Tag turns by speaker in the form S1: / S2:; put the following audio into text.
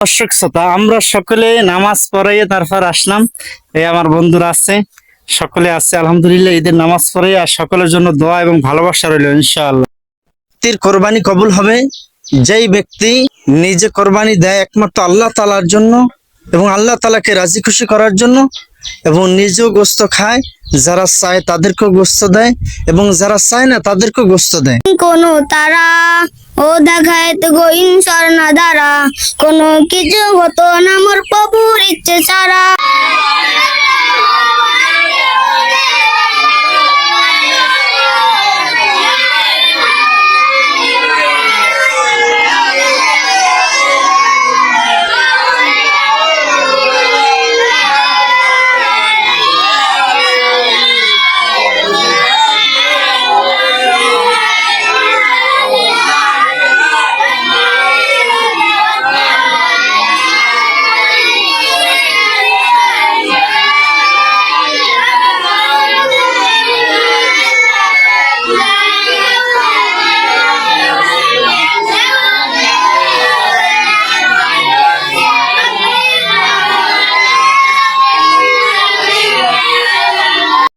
S1: দর্শক আমরা সকলে নামাজ পড়াইয়ে তারপর আসলাম। এই আমার বন্ধুরা আছে, সকলে আছে, আলহামদুলিল্লাহ, ঈদের নামাজ পড়ে আর সকলের জন্য দোয়া এবং ভালোবাসা রইল, ইনশাআল্লাহ। ব্যক্তির কোরবানি কবুল হবে, যেই ব্যক্তি নিজে কোরবানি দেয় একমাত্র আল্লাহ তালার জন্য এবং আল্লাহ তালাকে রাজি খুশি করার জন্য এবং নিজেও গোস্ত খায়, যারা চায় তাদেরকেও গোস্ত দেয় এবং যারা চায় না তাদেরকেও গোস্ত দেয়।
S2: কোনো তারা ও দেখায় তো গইন স্বর্ণ দ্বারা কোনো কিছু হতো না মোর প্রভুর ইচ্ছে ছাড়া